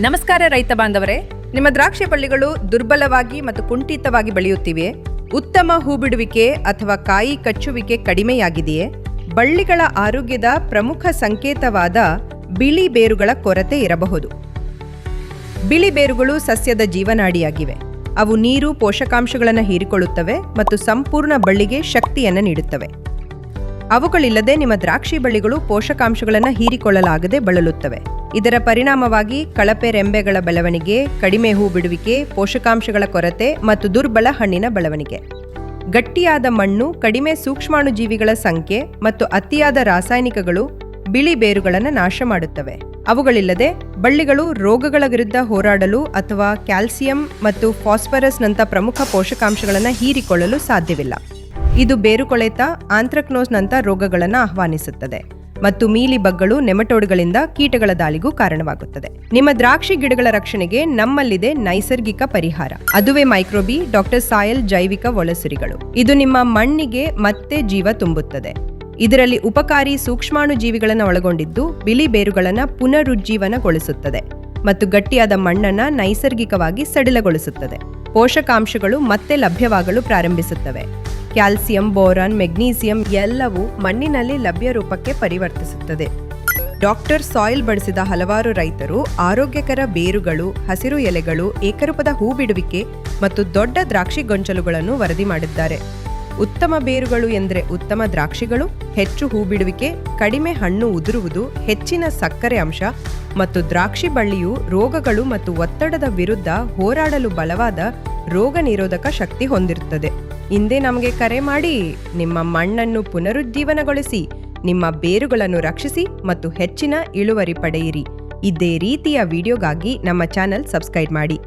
ನಮಸ್ಕಾರ ರೈತ ಬಾಂಧವರೇ. ನಿಮ್ಮ ದ್ರಾಕ್ಷಿ ಬಳ್ಳಿಗಳು ದುರ್ಬಲವಾಗಿ ಮತ್ತು ಕುಂಠಿತವಾಗಿ ಬೆಳೆಯುತ್ತಿವೆ ಉತ್ತಮ ಹೂ ಬಿಡುವಿಕೆ ಅಥವಾ ಕಾಯಿ ಕಚ್ಚುವಿಕೆ ಕಡಿಮೆಯಾಗಿದೆಯೇ? ಬಳ್ಳಿಗಳ ಆರೋಗ್ಯದ ಪ್ರಮುಖ ಸಂಕೇತವಾದ ಬಿಳಿ ಬೇರುಗಳ ಕೊರತೆ ಇರಬಹುದು. ಬಿಳಿ ಬೇರುಗಳು ಸಸ್ಯದ ಜೀವನಾಡಿಯಾಗಿವೆ. ಅವು ನೀರು, ಪೋಷಕಾಂಶಗಳನ್ನು ಹೀರಿಕೊಳ್ಳುತ್ತವೆ ಮತ್ತು ಸಂಪೂರ್ಣ ಬಳ್ಳಿಗೆ ಶಕ್ತಿಯನ್ನು ನೀಡುತ್ತವೆ. ಅವುಗಳಿಲ್ಲದೆ ನಿಮ್ಮ ದ್ರಾಕ್ಷಿ ಬಳ್ಳಿಗಳು ಪೋಷಕಾಂಶಗಳನ್ನು ಹೀರಿಕೊಳ್ಳಲಾಗದೆ ಬಳಲುತ್ತವೆ. ಇದರ ಪರಿಣಾಮವಾಗಿ ಕಳಪೆ ರೆಂಬೆಗಳ ಬೆಳವಣಿಗೆ, ಕಡಿಮೆ ಹೂ ಬಿಡುವಿಕೆ, ಪೋಷಕಾಂಶಗಳ ಕೊರತೆ ಮತ್ತು ದುರ್ಬಲ ಹಣ್ಣಿನ ಬೆಳವಣಿಗೆ. ಗಟ್ಟಿಯಾದ ಮಣ್ಣು, ಕಡಿಮೆ ಸೂಕ್ಷ್ಮಾಣುಜೀವಿಗಳ ಸಂಖ್ಯೆ ಮತ್ತು ಅತಿಯಾದ ರಾಸಾಯನಿಕಗಳು ಬಿಳಿ ಬೇರುಗಳನ್ನು ನಾಶ ಮಾಡುತ್ತವೆ. ಅವುಗಳಿಲ್ಲದೆ ಬಳ್ಳಿಗಳು ರೋಗಗಳ ವಿರುದ್ಧ ಹೋರಾಡಲು ಅಥವಾ ಕ್ಯಾಲ್ಸಿಯಂ ಮತ್ತು ಫಾಸ್ಫರಸ್ನಂಥ ಪ್ರಮುಖ ಪೋಷಕಾಂಶಗಳನ್ನು ಹೀರಿಕೊಳ್ಳಲು ಸಾಧ್ಯವಿಲ್ಲ. ಇದು ಬೇರುಕೊಳೆತ ಆಂಥ್ರಕ್ನೋಸ್ನಂಥ ರೋಗಗಳನ್ನು ಆಹ್ವಾನಿಸುತ್ತದೆ. ಮತ್ತು ಮೀಲಿ ಬಗ್ಗಳು ನೆಮಟೋಡ್ಗಳಿಂದ ಕೀಟಗಳ ದಾಳಿಗೂ ಕಾರಣವಾಗುತ್ತದೆ. ನಿಮ್ಮ ದ್ರಾಕ್ಷಿ ಗಿಡಗಳ ರಕ್ಷಣೆಗೆ ನಮ್ಮಲ್ಲಿದೆ ನೈಸರ್ಗಿಕ ಪರಿಹಾರ. ಅದುವೇ ಮೈಕ್ರೋಬಿ, ಡಾಕ್ಟರ್ ಸಾಯಲ್ ಜೈವಿಕ ಒಳಸುರಿಗಳು. ಇದು ನಿಮ್ಮ ಮಣ್ಣಿಗೆ ಮತ್ತೆ ಜೀವ ತುಂಬುತ್ತದೆ. ಇದರಲ್ಲಿ ಉಪಕಾರಿ ಸೂಕ್ಷ್ಮಾಣು ಜೀವಿಗಳನ್ನು ಒಳಗೊಂಡಿದ್ದು ಬಿಳಿ ಬೇರುಗಳನ್ನು ಪುನರುಜ್ಜೀವನಗೊಳಿಸುತ್ತದೆ ಮತ್ತು ಗಟ್ಟಿಯಾದ ಮಣ್ಣನ್ನು ನೈಸರ್ಗಿಕವಾಗಿ ಸಡಿಲಗೊಳಿಸುತ್ತದೆ. ಪೋಷಕಾಂಶಗಳು ಮತ್ತೆ ಲಭ್ಯವಾಗಲು ಪ್ರಾರಂಭಿಸುತ್ತವೆ. ಕ್ಯಾಲ್ಸಿಯಂ, ಬೋರಾನ್, ಮೆಗ್ನೀಸಿಯಂ ಎಲ್ಲವೂ ಮಣ್ಣಿನಲ್ಲಿ ಲಭ್ಯ ರೂಪಕ್ಕೆ ಪರಿವರ್ತಿಸುತ್ತದೆ. ಡಾಕ್ಟರ್ ಸಾಯಿಲ್ ಬಳಸಿದ ಹಲವಾರು ರೈತರು ಆರೋಗ್ಯಕರ ಬೇರುಗಳು, ಹಸಿರು ಎಲೆಗಳು, ಏಕರೂಪದ ಹೂ ಬಿಡುವಿಕೆ ಮತ್ತು ದೊಡ್ಡ ದ್ರಾಕ್ಷಿ ಗೊಂಚಲುಗಳನ್ನು ವರದಿ ಮಾಡಿದ್ದಾರೆ. ಉತ್ತಮ ಬೇರುಗಳು ಎಂದರೆ ಉತ್ತಮ ದ್ರಾಕ್ಷಿಗಳು, ಹೆಚ್ಚು ಹೂ ಬಿಡುವಿಕೆ, ಕಡಿಮೆ ಹಣ್ಣು ಉದುರುವುದು, ಹೆಚ್ಚಿನ ಸಕ್ಕರೆ ಅಂಶ ಮತ್ತು ದ್ರಾಕ್ಷಿ ಬಳ್ಳಿಯು ರೋಗಗಳು ಮತ್ತು ಒತ್ತಡದ ವಿರುದ್ಧ ಹೋರಾಡಲು ಬಲವಾದ ರೋಗ ನಿರೋಧಕ ಶಕ್ತಿ ಹೊಂದಿರುತ್ತದೆ. ಹಿಂದೆ ನಮಗೆ ಕರೆ ಮಾಡಿ, ನಿಮ್ಮ ಮಣ್ಣನ್ನು ಪುನರುಜ್ಜೀವನಗೊಳಿಸಿ, ನಿಮ್ಮ ಬೇರುಗಳನ್ನು ರಕ್ಷಿಸಿ ಮತ್ತು ಹೆಚ್ಚಿನ ಇಳುವರಿ ಪಡೆಯಿರಿ. ಇದೇ ರೀತಿಯ ವಿಡಿಯೋಗಾಗಿ ನಮ್ಮ ಚಾನೆಲ್ ಸಬ್ಸ್ಕ್ರೈಬ್ ಮಾಡಿ.